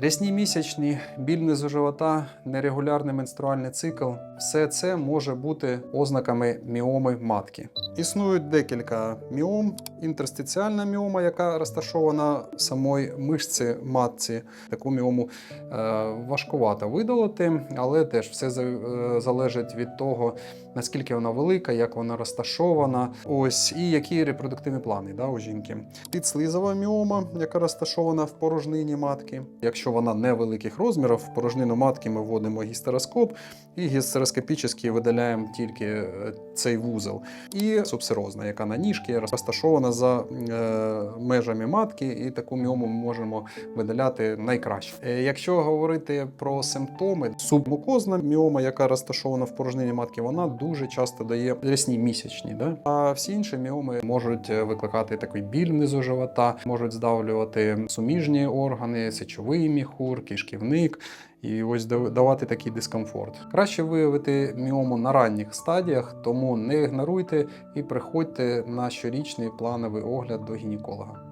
Рясні місячні, біль низу живота, нерегулярний менструальний цикл все це може бути ознаками міоми матки. Існують декілька міом. Інтерстиціальна міома, яка розташована в самої мишці матці. Таку міому е, важкувато видалити, але теж все е, залежить від того, наскільки вона велика, як вона розташована, ось і які репродуктивні плани да, у жінки. Підслизова міома, яка розташована в порожнині матки. Якщо вона невеликих розмірів, в порожнину матки ми вводимо гістероскоп і гістероскопічно видаляємо тільки е, цей вузол. І субсерозна, яка на ніжки розташована за е, межами матки, і таку міому ми можемо видаляти найкраще. Е, Якщо говорити про симптоми, субмукозна міома, яка розташована в порожнині матки, вона дуже часто дає рясні місячні. Да? А всі інші міоми можуть е, викликати такий біль внизу живота, можуть здавлювати суміжні органи, сечовий міхур, кишківник. І ось дав- давати такий дискомфорт. Краще виявити міому на ранніх стадіях, тому не ігноруйте і приходьте на щорічний плановий огляд до гінеколога.